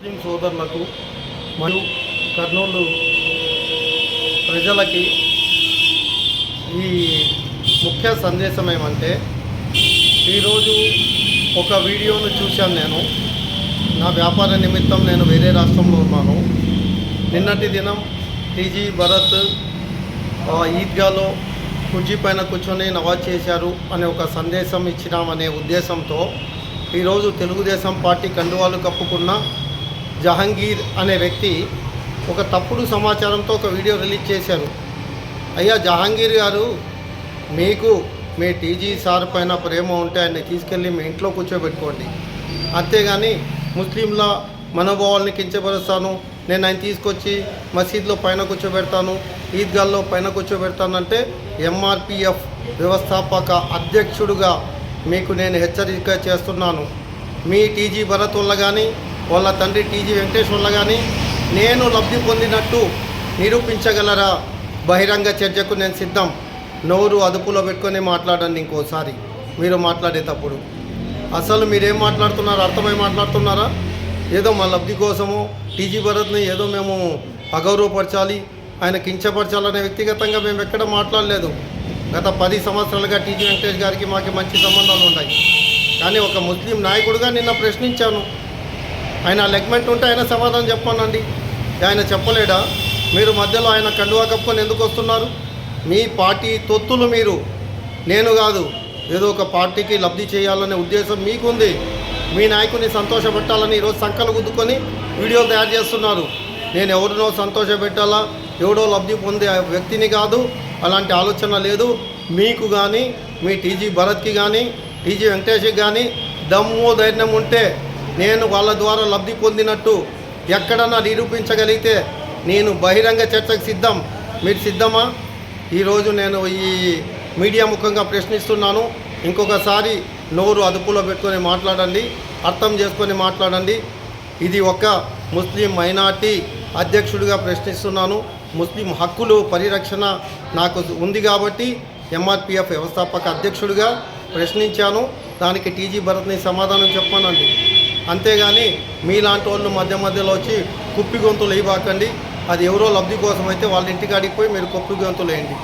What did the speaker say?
ముస్లిం సోదరులకు మరియు కర్నూలు ప్రజలకి ఈ ముఖ్య సందేశం ఏమంటే ఈరోజు ఒక వీడియోను చూశాను నేను. నా వ్యాపార నిమిత్తం నేను వేరే రాష్ట్రంలో ఉన్నాను. నిన్నటి దినం టీజీ భరత్ ఈద్గాలో కుర్జీ పైన కూర్చొని నవాజ్ చేశారు అనే ఒక సందేశం ఇచ్చినామనే ఉద్దేశంతో ఈరోజు తెలుగుదేశం పార్టీ కండువాలు కప్పుకున్న జహంగీర్ అనే వ్యక్తి ఒక తప్పుడు సమాచారంతో ఒక వీడియో రిలీజ్ చేశారు. అయ్యా జహాంగీర్ గారు మీకు మీ టీజీ సార్ పైన ప్రేమ ఉంటే ఆయన్ని తీసుకెళ్ళి మీ ఇంట్లో కూర్చోబెట్టుకోండి. అంతేగాని ముస్లింల మనోభావాల్ని కించపరుస్తాను. నేను ఆయన తీసుకొచ్చి మసీద్లో పైన కూర్చోబెడతాను ఈద్గాల్లో పైన కూర్చోబెడతానంటే ఎంఆర్పిఎఫ్ వ్యవస్థాపక అధ్యక్షుడుగా మీకు నేను హెచ్చరిక చేస్తున్నాను. మీ టీజీ భరత్ వల్ల కానీ వాళ్ళ తండ్రి టీజీ వెంకటేష్ కానీ నేను లబ్ధి పొందినట్టు నిరూపించగలరా? బహిరంగ చర్చకు నేను సిద్ధం. నోరు అదుపులో పెట్టుకొని మాట్లాడండి ఇంకోసారి. మీరు మాట్లాడేటప్పుడు. అసలు మీరేం మాట్లాడుతున్నారు? అర్థమై మాట్లాడుతున్నారా? ఏదో మా లబ్ధి కోసము టీజీ భరత్ని ఏదో మేము అగౌరవపరచాలి ఆయన కించపరచాలనే వ్యక్తిగతంగా మేము ఎక్కడ మాట్లాడలేదు. గత పది సంవత్సరాలుగా టీజీ వెంకటేష్ గారికి మాకు మంచి సంబంధాలు ఉన్నాయి. కానీ ఒక ముస్లిం నాయకుడిగా నిన్న ప్రశ్నించాను. ఆయన లెగ్మెంట్ ఉంటే ఆయన సమాధానం చెప్పానండి. ఆయన చెప్పలేడా? మీరు మధ్యలో ఆయన కండువా కప్పుకొని ఎందుకు వస్తున్నారు? మీ పార్టీ తొత్తులు మీరు. నేను కాదు. ఏదో ఒక పార్టీకి లబ్ధి చేయాలనే ఉద్దేశం మీకుంది. మీ నాయకుని సంతోషపెట్టాలని ఈరోజు సంకలు గుద్దుకొని వీడియోలు తయారు చేస్తున్నారు. నేను ఎవరినో సంతోషపెట్టాలా? ఎవడో లబ్ధి పొందే వ్యక్తిని కాదు. అలాంటి ఆలోచన లేదు. మీకు కానీ మీ టీజీ భరత్కి కానీ టీజీ వెంకటేష్కి కానీ దమ్ము ధైర్యం ఉంటే నేను వాళ్ళ ద్వారా లబ్ధి పొందినట్టు ఎక్కడన్నా నిరూపించగలిగితే నేను బహిరంగ చర్చకు సిద్ధం. మీరు సిద్ధమా? ఈరోజు నేను ఈ మీడియా ముఖంగా ప్రశ్నిస్తున్నాను. ఇంకొకసారి నోరు అదుపులో పెట్టుకొని మాట్లాడండి. అర్థం చేసుకొని మాట్లాడండి. ఇది ఒక ముస్లిం మైనార్టీ అధ్యక్షుడిగా ప్రశ్నిస్తున్నాను. ముస్లిం హక్కులు పరిరక్షణ నాకు ఉంది కాబట్టి ఎంఆర్పిఎఫ్ వ్యవస్థాపక అధ్యక్షుడిగా ప్రశ్నించాను. దానికి టీజీ భరత్ని సమాధానం చెప్పానండి. అంతేగాని మీలాంటి వాళ్ళు మధ్య మధ్యలో వచ్చి కుప్పి గొంతులు వేయబాకండి. అది ఎవరో లబ్ధి కోసం అయితే వాళ్ళ ఇంటికి అడిగిపోయి మీరు కుప్పి గొంతులు వేయండి.